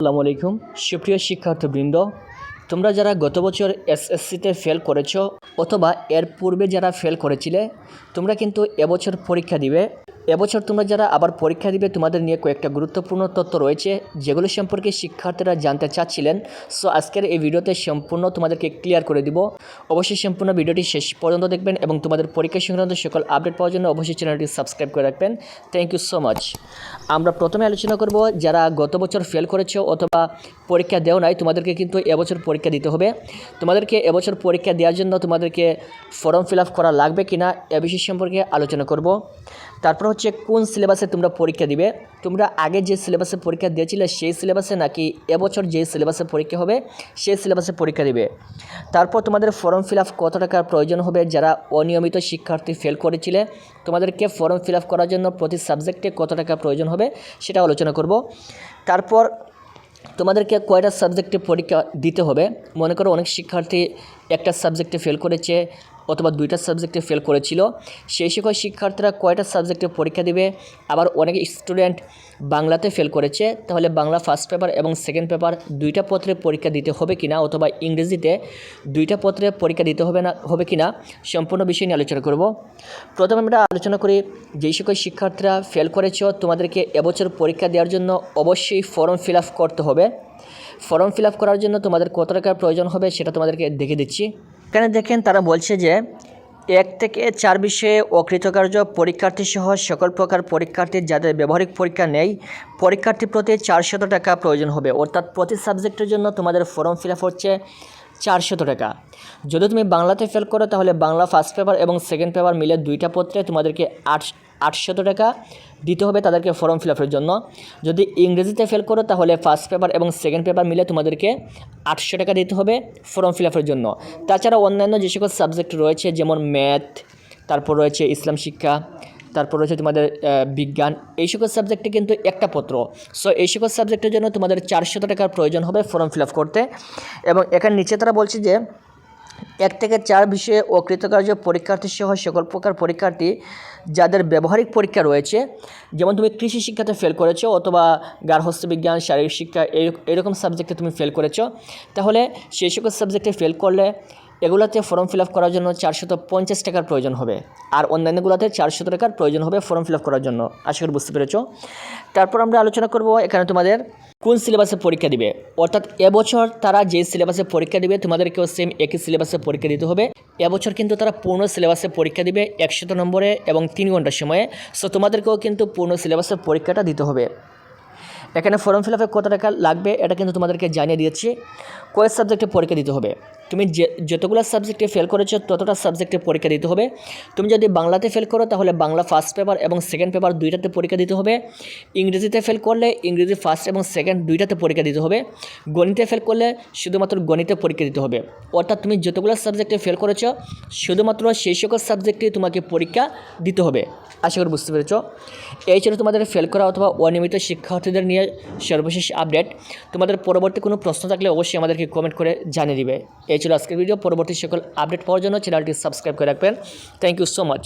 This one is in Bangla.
আসসালামু আলাইকুম। সুপ্রিয় শিক্ষার্থীবৃন্দ, তোমরা যারা গত বছর এসএসসিতে ফেল করেছ অথবা এর পূর্বে যারা ফেল করেছিলে, তোমরা কিন্তু এবছর পরীক্ষা দিবে। এবছর তোমরা যারা আবার পরীক্ষা দিবে, তোমাদের নিয়ে কয়েকটা গুরুত্বপূর্ণ তথ্য রয়েছে, যেগুলো সম্পর্কে শিক্ষার্থীরা জানতে চাচ্ছিলেন। সো আজকের এই ভিডিওতে সম্পূর্ণ তোমাদেরকে ক্লিয়ার করে দিব। অবশ্যই সম্পূর্ণ ভিডিওটি শেষ পর্যন্ত দেখবেন এবং তোমাদের পরীক্ষা সংক্রান্ত সকল আপডেট পাওয়ার জন্য অবশ্যই চ্যানেলটি সাবস্ক্রাইব করে রাখবেন। থ্যাংক ইউ সো মাচ আমরা প্রথমে আলোচনা করব যারা গত বছর ফেল করেছ অথবা পরীক্ষা দেও নাই, তোমাদেরকে কিন্তু এবছর পরীক্ষা দিতে হবে। তোমাদেরকে এবছর পরীক্ষা দেওয়ার জন্য তোমাদেরকে ফর্ম ফিল আপ করা লাগবে কিনা, এ বিষয় সম্পর্কে আলোচনা করব। তারপর হচ্ছে কোন সিলেবাসে তোমরা পরীক্ষা দিবে? তোমরা আগে যে সিলেবাসে পরীক্ষা দিয়েছিলে সেই সিলেবাসে নাকি এবছর যে সিলেবাসে পরীক্ষা হবে, সেই সিলেবাসে পরীক্ষা দিবে। তারপর তোমাদের ফর্ম ফিল আপ কত টাকার প্রয়োজন হবে যারা অনিয়মিত শিক্ষার্থী ফেল করেছিলে? তোমাদেরকে ফর্ম ফিল আপ করার জন্য প্রতি সাবজেক্টে কত টাকা প্রয়োজন হবে সেটা আলোচনা করব। তারপর তোমাদেরকে কয়টা সাবজেক্টে পরীক্ষা দিতে হবে? মনে করো অনেক শিক্ষার্থী একটা সাবজেক্টে ফেল করেছে অথবা দুইটা সাবজেক্টে ফেল করেছিল। সেই সকল শিক্ষার্থীরা কয়টা সাবজেক্টে পরীক্ষা দিবে? আবার অনেক স্টুডেন্ট বাংলাতে ফেল করেছে। তাহলে বাংলা ফার্স্ট পেপার এবং সেকেন্ড পেপার দুইটা পত্রে পরীক্ষা দিতে হবে কি না অথবা ইংরেজিতে দুইটা পত্রে পরীক্ষা দিতে হবে না, হবে কি না সম্পূর্ণ বিষয় নিয়ে আলোচনা করব। প্রথমে আমরা আলোচনা করি, যেই সকল শিক্ষার্থীরা ফেল করেছ, তোমাদেরকে এবছর পরীক্ষা দেওয়ার জন্য অবশ্যই ফর্ম ফিল করতে হবে। ফর্ম ফিল করার জন্য তোমাদের কত টাকার প্রয়োজন হবে সেটা তোমাদেরকে দেখে দিচ্ছি। এখানে দেখেন তারা বলছে যে, এক থেকে চার বিষয়ে অকৃতকার্য পরীক্ষার্থী সহ সকল প্রকার পরীক্ষার্থী যাদের ব্যবহারিক পরীক্ষা নেই, পরীক্ষার্থী প্রতি চারশত টাকা প্রয়োজন হবে। অর্থাৎ প্রতি সাবজেক্টের জন্য তোমাদের ফর্ম ফিল আপ হচ্ছে চারশত টাকা। যদি তুমি বাংলাতে ফেল করো তাহলে বাংলা ফার্স্ট পেপার এবং সেকেন্ড পেপার মিলে দুইটা পত্রে তোমাদেরকে আট আটশত টাকা দিতে হবে তাদেরকে ফর্ম ফিল আপের জন্য। যদি ইংরেজিতে ফেল করো তাহলে ফার্স্ট পেপার এবং সেকেন্ড পেপার মিলে তোমাদেরকে আটশো টাকা দিতে হবে ফর্ম ফিল আপের জন্য। তাছাড়া অন্যান্য যে সকল সাবজেক্ট রয়েছে যেমন ম্যাথ তারপর রয়েছে ইসলাম শিক্ষা, তারপর রয়েছে তোমাদের বিজ্ঞান, এই সকল সাবজেক্টে কিন্তু একটা পত্র। সো এই সকল সাবজেক্টের জন্য তোমাদের চারশত টাকার প্রয়োজন হবে ফর্ম ফিল আপ করতে। এবং এখানে নিচে তারা বলছে যে এক থেকে চার বিষয়ে অকৃতকার্য পরীক্ষার্থী সহ সকল প্রকার পরীক্ষার্থী যাদের ব্যবহারিক পরীক্ষা রয়েছে, যেমন তুমি কৃষি শিক্ষাতে ফেল করেছ অথবা গার্হস্থ্যবিজ্ঞান শারীরিক শিক্ষা এরকম সাবজেক্টে তুমি ফেল করেছ, তাহলে সেই সকল সাবজেক্টে ফেল করলে এগুলোতে ফর্ম ফিল আপ করার জন্য চারশত পঞ্চাশ টাকার প্রয়োজন হবে। আর অন্যান্যগুলোতে চারশত টাকার প্রয়োজন হবে ফর্ম ফিল আপ করার জন্য। আশা করি বুঝতে পেরেছ? তারপর আমরা আলোচনা করব এখানে তোমাদের কোন সিলেবাসে পরীক্ষা দিবে। অর্থাৎ এবছর তারা যে সিলেবাসে পরীক্ষা দিবে, তোমাদেরকেও সেম একই সিলেবাসে পরীক্ষা দিতে হবে। এবছর কিন্তু তারা পূর্ণ সিলেবাসে পরীক্ষা দিবে একশত নম্বরে এবং তিন ঘণ্টার সময়ে। সো তোমাদেরকেও কিন্তু পূর্ণ সিলেবাসের পরীক্ষাটা দিতে হবে। এখানে ফর্ম ফিল আপে কত টাকা লাগবে, এটা কিন্তু তোমাদেরকে জানিয়ে দিয়েছি। কয়েক সাবজেক্টে পরীক্ষা দিতে হবে। তুমি যে, যতগুলো সাবজেক্টে ফেল করেছ, ততটা সাবজেক্টে পরীক্ষা দিতে হবে। তুমি যদি বাংলাতে ফেল করো, তাহলে বাংলা ফার্স্ট পেপার এবং সেকেন্ড পেপার দুইটাতে পরীক্ষা দিতে হবে। ইংরেজিতে ফেল করলে ইংরেজি ফার্স্ট এবং সেকেন্ড দুইটাতে পরীক্ষা দিতে হবে। গণিতে ফেল করলে শুধুমাত্র গণিতে পরীক্ষা দিতে হবে। অর্থাৎ তুমি যতগুলো সাবজেক্টে ফেল করেছ, শুধুমাত্র সেই সকল সাবজেক্টে তোমাকে পরীক্ষা দিতে হবে। আশা করি বুঝতে পেরেছ? এই ছিল তোমাদের ফেল করা অথবা অনিয়মিত শিক্ষার্থীদের নিয়ে সর্বশেষ আপডেট তোমাদের পরবর্তী কোনো প্রশ্ন থাকলে অবশ্যই আমাদেরকে কমেন্ট করে জানিয়ে দিবে। ছিল আজকের ভিডিও পরবর্তী সকল আপডেট পাওয়ার জন্য চ্যানেলটি সাবস্ক্রাইব করে রাখবেন। Thank you so much